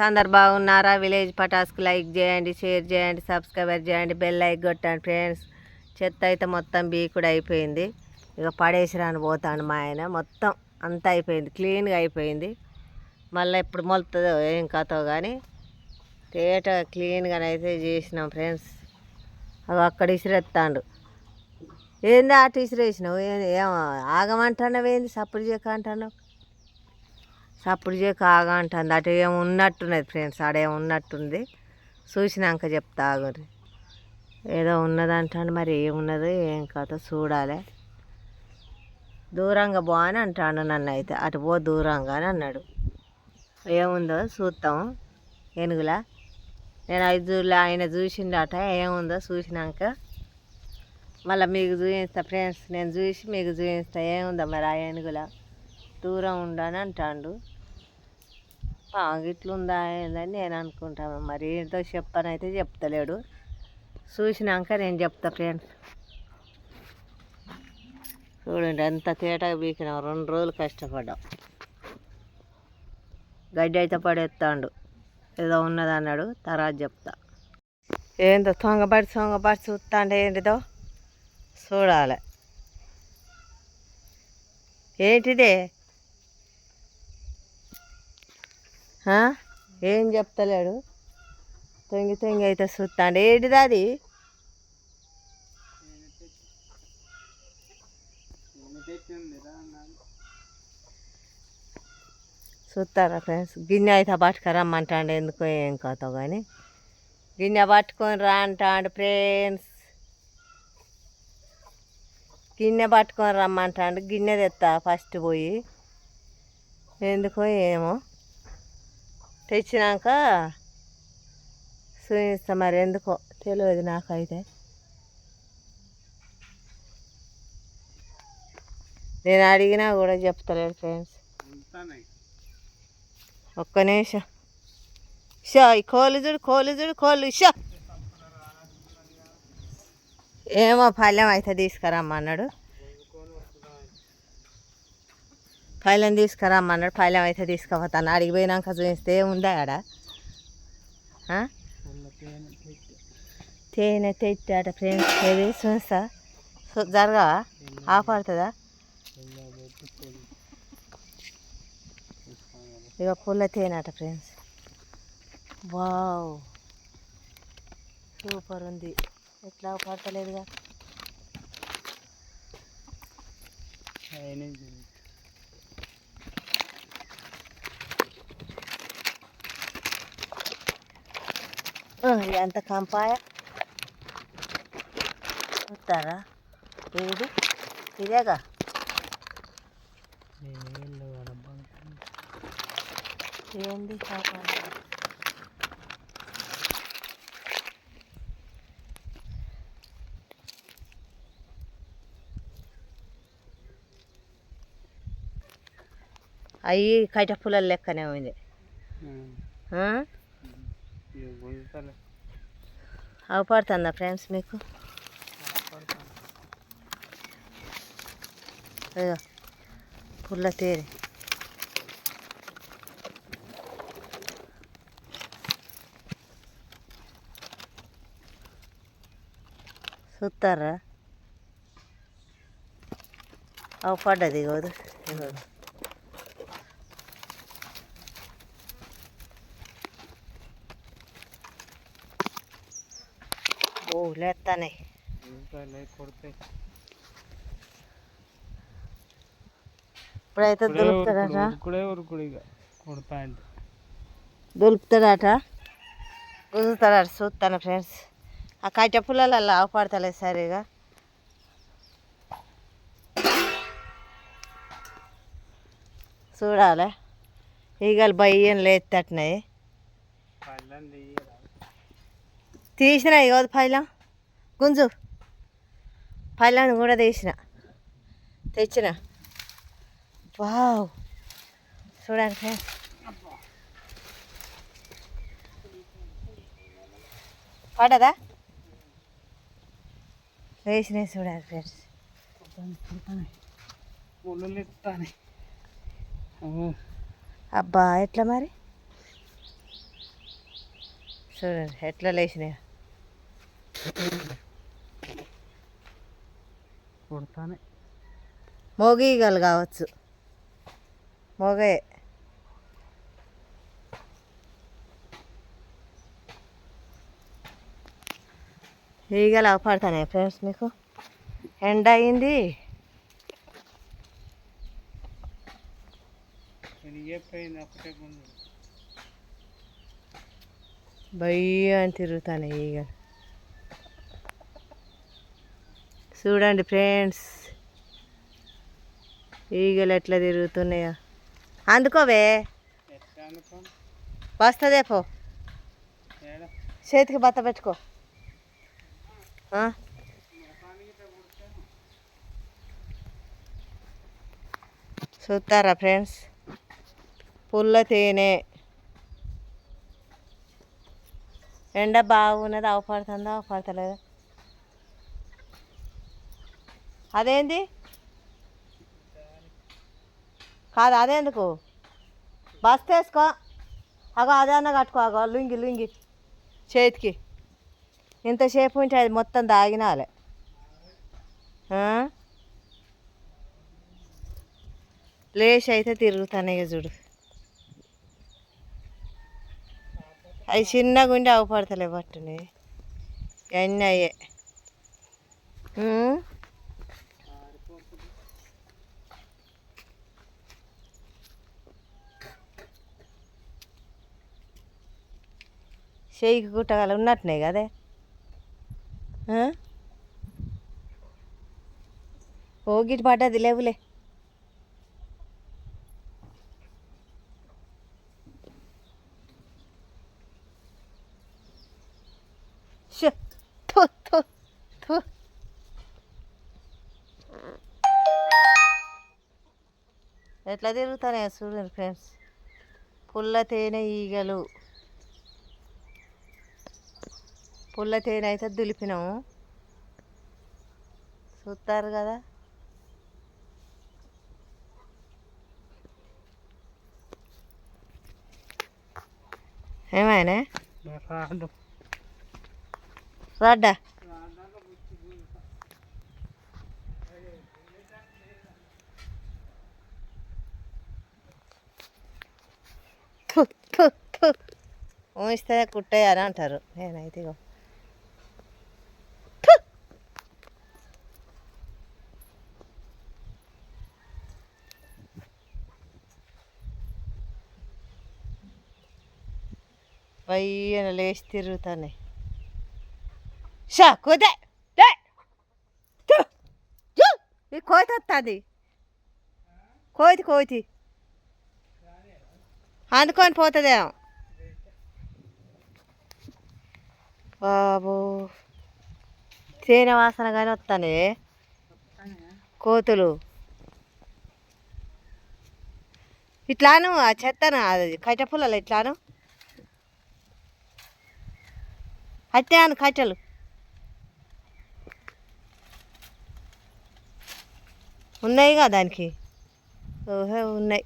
అందరు బాగున్నారా? విలేజ్ పటాస్కి లైక్ చేయండి షేర్ చేయండి సబ్స్క్రైబర్ చేయండి బెల్ లైక్ కొట్టండి ఫ్రెండ్స్. చెత్త అయితే మొత్తం బీకుడు అయిపోయింది. ఇక పడేసిరాని పోతాను మా ఆయన. మొత్తం అంతా అయిపోయింది. క్లీన్గా అయిపోయింది. మళ్ళీ ఎప్పుడు మొలుతుందో ఏం కథో కానీ తేట క్లీన్గానైతే చేసినాం ఫ్రెండ్స్. అవి అక్కడ ఇసిరెత్తాడు. ఏంది అటు ఇసిరేసినావు? ఏ- ఏం ఆగమంటున్నావు ఏంది సప్పుడు చేయక అంటున్నావు? సప్పుడు చే ఆగా అంటుంది. అటు ఏం ఉన్నట్టున్నది ఫ్రెండ్స్ ఆడేం ఉన్నట్టుంది. చూసినాక చెప్తా ఆగురి ఏదో ఉన్నదంటాడు మరి ఏమున్నదో ఏం కథ చూడాలి. దూరంగా పో అని అంటాడు నన్ను అయితే. అటు పో దూరంగా అని అన్నాడు. ఏముందో చూస్తాము ఏనుగులా? నేను ఐదులో ఆయన చూసిండట. ఏముందో చూసినాక మళ్ళీ మీకు చూపిస్తా ఫ్రెండ్స్ నేను చూసి మీకు చూపిస్తా. ఏముందో మరి ఆ ఏనుగుల? దూరం ఉండని అంటాడు. ఆ, గిట్లుందా ఏందని నేను అనుకుంటాను మరి ఏంటో చెప్పనైతే చెప్తలేడు. చూసినాక నేను చెప్తా ఫ్రెండ్స్. చూడండి ఎంత తేటగా బీకినాం రెండు రోజులు కష్టపడ్డాం గడ్డి అయితే పడేస్తాడు ఏదో ఉన్నది అన్నాడు. తర్వాత చెప్తా. ఏందో తొంగబడి తొంగబడి చూస్తాండే ఏంటిదో? చూడాలి. ఏంటిదే ఆ? ఏం చెప్తలేడు? తొంగి తొంగి అయితే చూస్తాండు ఏంటిది అది చూస్తారా ఫ్రెండ్స్? గిన్నె అయితే పట్టుకురమ్మంటాడు ఎందుకో ఏం కాతో కానీ గిన్నె పట్టుకొని రా అంటాడు ఫ్రెండ్స్. గిన్నె పట్టుకొని రమ్మంటాడు. గిన్నె తెస్తా ఫస్ట్ పోయి. ఎందుకో ఏమో. తెచ్చినాక చూపిస్తా మరి ఎందుకో తెలియదు నాకైతే. నేను అడిగినా కూడా చెప్తలేడు ఫ్రెండ్స్. ఒక్క నిమిషం. షో ఈ కోళ్ళు చూడు కోళ్ళు చూడు కోళ్ళు షో. ఏమో పళ్ళెం అయితే తీసుకురమ్మన్నాడు. ఫైలం తీసుకురమ్మన్నాడు ఫైలం అయితే తీసుకుపోతాను. అడిగి పోయినాక చూపిస్తే ఏముందా ఆడ. తేనె తెచ్చాట ఫ్రెండ్స్ ఏది చూస్తా. చూ- జరగవా? ఆపడుతుందా ఇక పుల్ల తేనె అట ఫ్రెండ్స్ వావ్. సూపర్ ఉంది. ఎట్లా పడతలేదుగా? ఎంత కంపాయ? చూస్తారా? ఏది? ఇదేగా? ఏంది? అవి కట్ట పుల్లల లెక్కనే ఉంది? అవపడుతుందా ఫ్రెండ్స్ మీకు? పుల్ల తేరి. చూస్తారా అవపడ్డది కాదు లేస్తానే ఇప్పుడైతే దొరుకుతాడట? దొరుకుతాడట? కుదురుతాడట చూస్తాను ఫ్రెండ్స్. ఆ కట్టె పుల్లలలో ఆవుపడతలేదు సరిగా చూడాలి. ఈగలు భయం లేతట్టున్నాయి పళ్ళని తీయరా? తీసిన ఇగో పైలం. గుంజు. పళ్ళను కూడా తీసిన. తెచ్చిన. వావ్. చూడండి. ఫ్రెండ్స్ పడదా వేసినాయి చూడాలి ఫ్రెండ్స్. అబ్బా ఎట్లా మరి? చూడండి ఎట్లా లేచినాయి. కొడతానే. మోగీగలు కావచ్చు. మోగే. ఈగలు అవపడతాయి ఫ్రెండ్స్ మీకు? ఎండ అయింది. భయ్య అని తిరుగుతాను ఈగలు. చూడండి ఫ్రెండ్స్. ఈగలు ఎట్లా తిరుగుతున్నాయో. అందుకోవే. వస్తుందే పో. చేతికి బత్త పెట్టుకో. చూస్తారా ఫ్రెండ్స్? పుల్ల తేనె. ఎండ బాగున్నది అవపడుతుందా అవపడతలేదు అదేంది? కాదు అదేందుకు? బస్తేసుకో అగో అదన్నా కట్టుకో అగో లుంగి లుంగి. చేతికి. ఇంతసేపు ఉంటే అది మొత్తం దాగినాలే. లేచి అయితే తిరుగుతానే చూడు. అవి చిన్నగా ఉండి అవపడతలే పట్టుని. అన్నీ అయ్యే చేయికి గుట్టగల ఉన్నట్టున్నాయి కదే ఆ? పడ్డది లేవులే ఎట్లా తిరుగుతానే చూడండి ఫ్రెండ్స్? పుల్ల తేనె ఈగలు. పుల్ల తేనె అయితే దులిపినాము. చూస్తారు కదా? ఏమైనా? రాడు రాడ్డా? ఊహిస్తే కుట్టేయాలి అంటారు. నేనైతే పైన లేచి తిరుగుతానే. షా కుదే ఈ కోతి వస్తుంది కోతి కోతి. అందుకొని పోతుందేమో. బాబు. తేనె వాసన కానీ వస్తానే కోతులు. ఇట్లాను ఆ చెత్తను అది కట్టపుల్లలు ఇట్లాను. అట్టే అను కట్టెలు ఉన్నాయిగా దానికి? ఓహే ఉన్నాయి.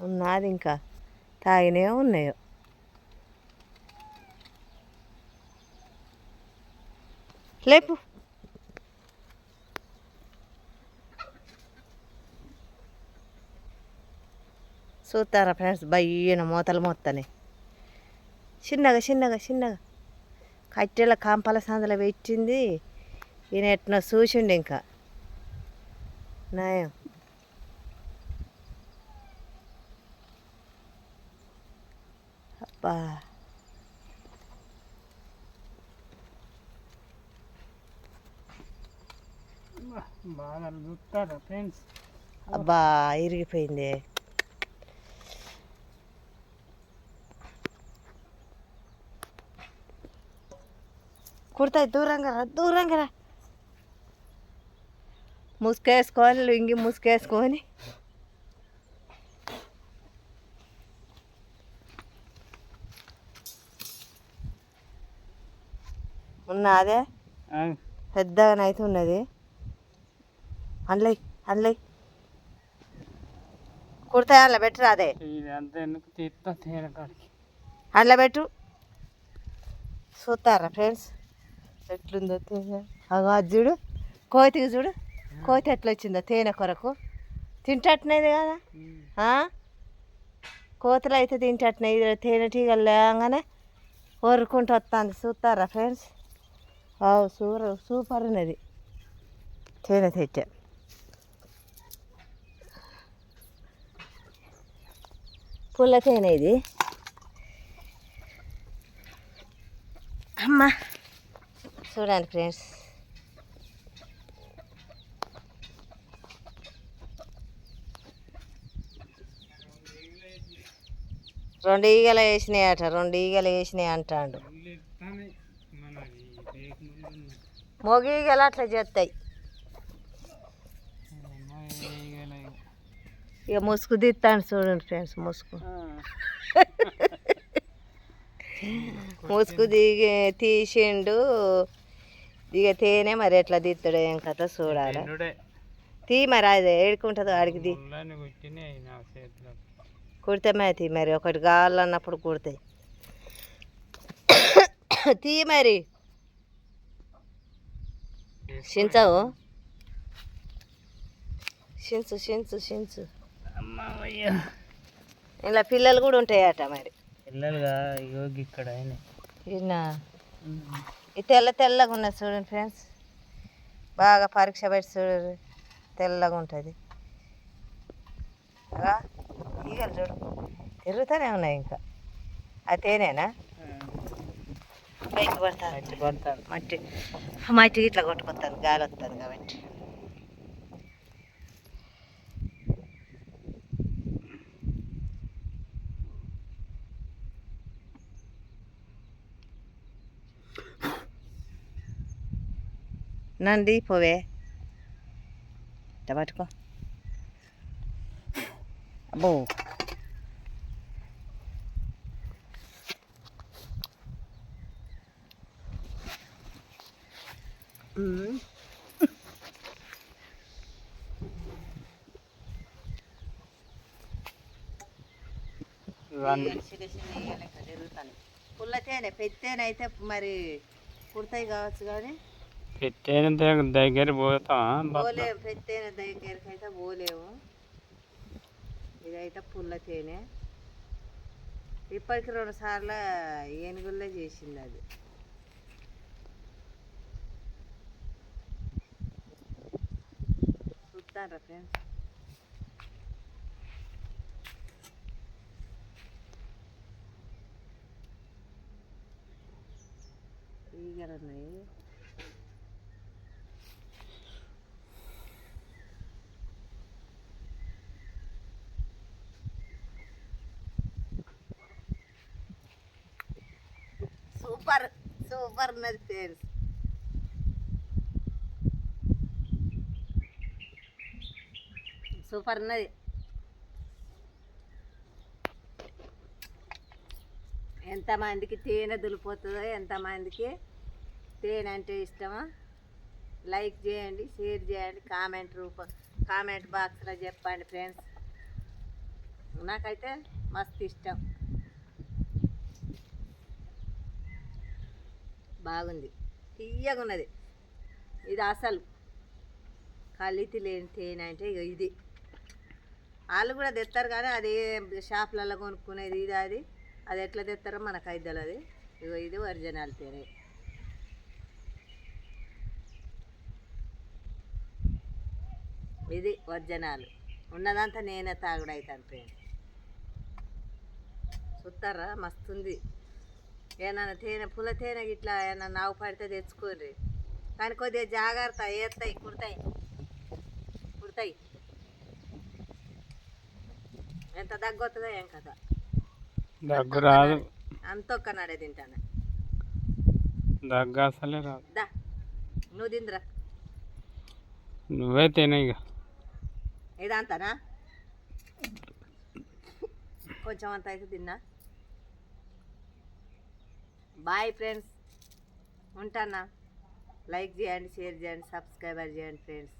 ఉన్నది ఇంకా తాగినే ఉన్నాయో. లేపు. చూస్తారా ఫ్రెండ్స్? బయ్యన మూతలు మూతని చిన్నగా చిన్నగా చిన్నగా. కట్టెల కాంపల సందల పెట్టింది. ఈయన ఎట్నో చూసిండు ఇంకా. నయం. అబ్బా. బాగా చూస్తారా ఫ్రెండ్స్? అబ్బా ఇరిగిపోయింది. కుడతాయి దూరంగా రా దూరంగా రా. ముసుకేసుకొని లుంగి ముసుకేసుకొని. ఉన్నదే? పెద్దగానైతే ఉన్నది. అందులో అందులో కుడతాయి అందులో పెట్టరా అదే తేనె అందులో పెట్టు. చూస్తారా ఫ్రెండ్స్? ఎట్లుందో తేనె. అగో అది చూడు. కోతికి చూడు. కోతి ఎట్లా వచ్చిందో తేనె కొరకు. తింటట్టునేది కదా? కోతులు అయితే తింటట్టున్నాయి ఇది తేనెటీగలు లేగానే కోరుకుంటూ వస్తుంది చూస్తారా ఫ్రెండ్స్? సూపర్ సూపర్ ఉన్నది. తేనె తెచ్చా. పుల్ల తేనె ఇది అమ్మా. చూడండి ఫ్రెండ్స్. రెండు ఈగలు వేసినాయి అట రెండు ఈగలు వేసినాయి అంటాడు. మొగ ఈగలు అట్లా చేస్తాయి ఇక ముసుగు తీస్తాను చూడండి ఫ్రెండ్స్ ముసుగు. ముసుగు దిగి తీసిండు. ఇక తేనె మరి ఎట్లా తీస్తాడు ఏం కథ చూడాలి. తీ మరి అది ఏడుకుంటుందో ఆడికి తీ. ముళ్ళని కుట్టినాయి నా చేతిలో. కుడితే మే తీ మరి ఒకటి కావాలన్నప్పుడు కుడతాయి తీ మరి. చించవు. చించు చించు చించు. ఇలా పిల్లలు కూడా ఉంటాయట మరి. పిల్లలుగా ఇగో ఇక్కడ ఈయన ఈ తెల్ల తెల్లగా ఉన్నది చూడండి ఫ్రెండ్స్. బాగా పరీక్ష పెట్టి చూడరు తెల్లగా ఉంటుంది. ఈగలు చూడు. తిరుగుతూనే ఉన్నాయి ఇంకా. అది తేనేనా? పైకి పడతాను పడతాను మట్టి. మట్టి ఇట్లా కొట్టుకొస్తాను గాలి వస్తుంది కాబట్టి. నంది పోవే పట్టుకో అబ్బో పుల్ల తేనె పెత్తేనైతే అయితే మరి కుడతాయి కావచ్చు కానీ పెట్టేన దగ్గర పోతా పోలేము పెత్తేనె దగ్గరికి అయితే పోలేము. ఇదైతే పుల్ల తేనె. ఇప్పటికి రెండు సార్లు ఏనుగుల్లో చేసింది అది. చూస్తారా ఫ్రెండ్స్? ఈగలు ఉన్నాయి సూపర్ సూపర్ ఉన్నది ఫ్రెండ్స్ సూపర్ ఉన్నది. ఎంతమందికి తేనె దులిపోతుందో ఎంతమందికి తేనె అంటే ఇష్టమో లైక్ చేయండి షేర్ చేయండి కామెంట్ రూప కామెంట్ బాక్స్లో చెప్పండి ఫ్రెండ్స్. నాకైతే మస్తు ఇష్టం. బాగుంది. తీయగా ఉన్నది ఇది అసలు కలితి లేని తేనె అంటే ఇది. వాళ్ళు కూడా తెస్తారు కానీ అది షాపులలో కొనుక్కునేది ఇది అది. అది ఎట్లా తెస్తారో మనకు అయితే అది ఇగో ఇది ఒరిజినల్ తేనె. ఇది ఒరిజినల్. ఉన్నదంతా నేనే తాగుడు అవుతాను ఫ్రెండ్ చూస్తారా మస్తుంది. ఏమన్నా తేనె పుల్ల తేనె ఇట్లా ఏమన్నా నావు పడితే తెచ్చుకోర్రి. కానీ కొద్దిగా జాగ్రత్త ఏస్తాయి కుడతాయి. కుడతాయి. ఎంత దగ్గొస్తుందో ఏం కదా దగ్గు రాదు. అంత ఒక్క నడే తింటాను? దగ్గు అసలే రాదు. దా నువ్వు తిందిరా. నువ్వే తినే ఇక ఇదంతానా? కొంచెం అంత అయితే తిన్నా. బాయ్ ఫ్రెండ్స్ ఉంటానా? లైక్ చేయండి షేర్ చేయండి సబ్స్క్రైబర్ చేయండి ఫ్రెండ్స్